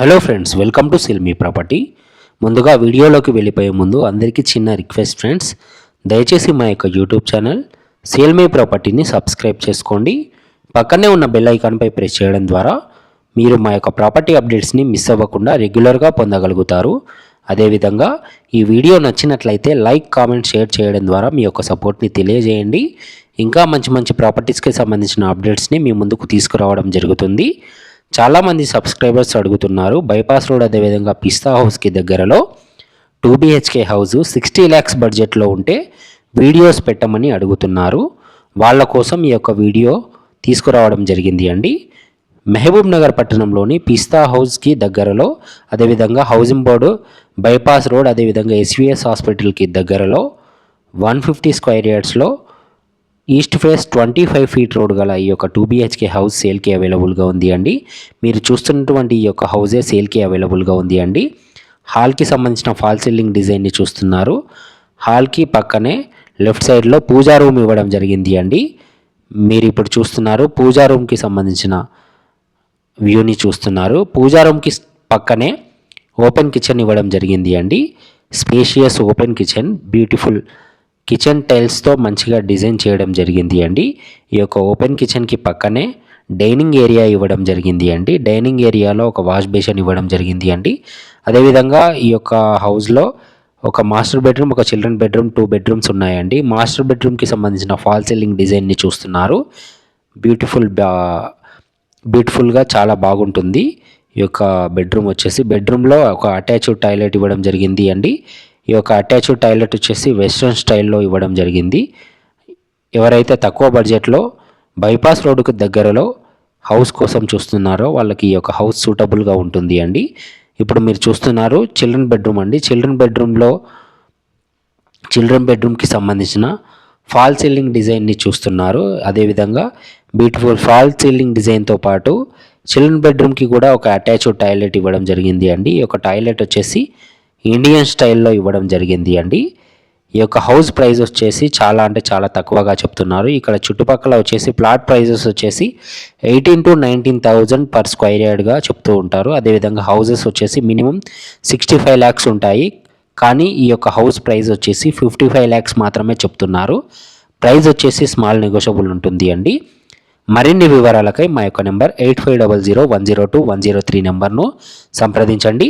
Hello friends welcome to సిల్మీ property ముందుగా వీడియోలోకి వెళ్ళిపోయే ముందు అందరికీ చిన్న రిక్వెస్ట్ ఫ్రెండ్స్. దయచేసి మా యొక్క యూట్యూబ్ ఛానల్ సిల్మీ ప్రాపర్టీని సబ్స్క్రైబ్ చేసుకోండి. పక్కనే ఉన్న బెల్ ఐకాన్పై ప్రెస్ చేయడం ద్వారా మీరు మా యొక్క ప్రాపర్టీ అప్డేట్స్ని మిస్ అవ్వకుండా రెగ్యులర్గా పొందగలుగుతారు. అదేవిధంగా ఈ వీడియో నచ్చినట్లయితే లైక్ కామెంట్ షేర్ చేయడం ద్వారా మీ యొక్క సపోర్ట్ని తెలియజేయండి. ఇంకా మంచి మంచి ప్రాపర్టీస్కి సంబంధించిన అప్డేట్స్ని మీ ముందుకు తీసుకురావడం జరుగుతుంది. చాలామంది సబ్స్క్రైబర్స్ అడుగుతున్నారు. బైపాస్ రోడ్ అదేవిధంగా పిస్తా హౌస్కి దగ్గరలో two BHK house sixty lakhs బడ్జెట్లో ఉంటే వీడియోస్ పెట్టమని అడుగుతున్నారు. వాళ్ళ కోసం ఈ యొక్క వీడియో తీసుకురావడం జరిగింది అండి. మహబూబ్ నగర్ పట్టణంలోని పిస్తా హౌస్కి దగ్గరలో అదేవిధంగా హౌసింగ్ బోర్డు బైపాస్ రోడ్ అదేవిధంగా ఎస్విఎస్ హాస్పిటల్కి దగ్గరలో one fifty square యార్డ్స్లో east face twenty five feet road గల ఈ యొక్క టూ బిహెచ్కే హౌస్ సేల్కి అవైలబుల్గా ఉంది అండి. మీరు చూస్తున్నటువంటి ఈ యొక్క హౌజే సేల్కి అవైలబుల్గా ఉంది అండి. హాల్కి సంబంధించిన ఫాల్ సీలింగ్ డిజైన్ని చూస్తున్నారు. హాల్కి పక్కనే లెఫ్ట్ సైడ్లో పూజా రూమ్ ఇవ్వడం జరిగింది అండి. మీరు ఇప్పుడు చూస్తున్నారు పూజా రూమ్కి సంబంధించిన వ్యూని చూస్తున్నారు. పూజా రూమ్కి పక్కనే ఓపెన్ కిచెన్ ఇవ్వడం జరిగింది అండి. Spacious open kitchen beautiful kitchen టైల్స్తో మంచిగా డిజైన్ చేయడం జరిగింది అండి. ఈ యొక్క ఓపెన్ కిచెన్కి పక్కనే డైనింగ్ ఏరియా ఇవ్వడం జరిగింది అండి. డైనింగ్ ఏరియాలో ఒక వాష్ బేసిన్ ఇవ్వడం జరిగింది అండి. అదేవిధంగా ఈ యొక్క హౌస్లో ఒక మాస్టర్ బెడ్రూమ్ ఒక చిల్డ్రన్ బెడ్రూమ్ టూ బెడ్రూమ్స్ ఉన్నాయండి. మాస్టర్ బెడ్రూమ్కి సంబంధించిన ఫాల్ సీలింగ్ డిజైన్ని చూస్తున్నారు. బ్యూటిఫుల్ బ్యూటిఫుల్గా చాలా బాగుంటుంది. ఈ యొక్క బెడ్రూమ్ వచ్చేసి బెడ్రూమ్లో ఒక అటాచ్డ్ టాయిలెట్ ఇవ్వడం జరిగింది అండి. ఈ యొక్క అటాచ్డ్ టాయిలెట్ వచ్చేసి వెస్ట్రన్ స్టైల్లో ఇవ్వడం జరిగింది. ఎవరైతే తక్కువ బడ్జెట్లో బైపాస్ రోడ్డుకు దగ్గరలో హౌస్ కోసం చూస్తున్నారో వాళ్ళకి ఈ యొక్క హౌస్ సూటబుల్గా ఉంటుంది అండి. ఇప్పుడు మీరు చూస్తున్నారు చిల్డ్రన్ బెడ్రూమ్ అండి. చిల్డ్రన్ బెడ్రూమ్లో చిల్డ్రన్ బెడ్రూమ్కి సంబంధించిన ఫాల్ సీలింగ్ డిజైన్ని చూస్తున్నారు. అదేవిధంగా బ్యూటిఫుల్ ఫాల్ సీలింగ్ డిజైన్తో పాటు చిల్డ్రన్ బెడ్రూమ్కి కూడా ఒక అటాచ్డ్ టాయిలెట్ ఇవ్వడం జరిగింది అండి. ఈ యొక్క టాయిలెట్ వచ్చేసి ఇండియన్ స్టైల్లో ఇవ్వడం జరిగింది అండి. ఈ యొక్క హౌస్ ప్రైస్ వచ్చేసి చాలా అంటే చాలా తక్కువగా చెప్తున్నారు. ఇక్కడ చుట్టుపక్కల వచ్చేసి ప్లాట్ ప్రైజెస్ వచ్చేసి eighteen to nineteen thousand per square యార్డ్గా చెప్తూ ఉంటారు. అదేవిధంగా హౌసెస్ వచ్చేసి మినిమం సిక్స్టీ ఫైవ్ ల్యాక్స్ ఉంటాయి. కానీ ఈ యొక్క హౌస్ ప్రైస్ వచ్చేసి ఫిఫ్టీ ఫైవ్ ల్యాక్స్ మాత్రమే చెప్తున్నారు. ప్రైస్ వచ్చేసి స్మాల్ నెగోషియబుల్ ఉంటుంది అండి. మరిన్ని వివరాలకై మా యొక్క number eight five double zero one zero two one zero three నెంబర్ను సంప్రదించండి.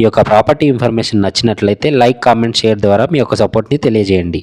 ఈ యొక్క ప్రాపర్టీ ఇన్ఫర్మేషన్ నచ్చినట్లయితే లైక్ కామెంట్ షేర్ ద్వారా మీ యొక్క సపోర్ట్ని తెలియజేయండి.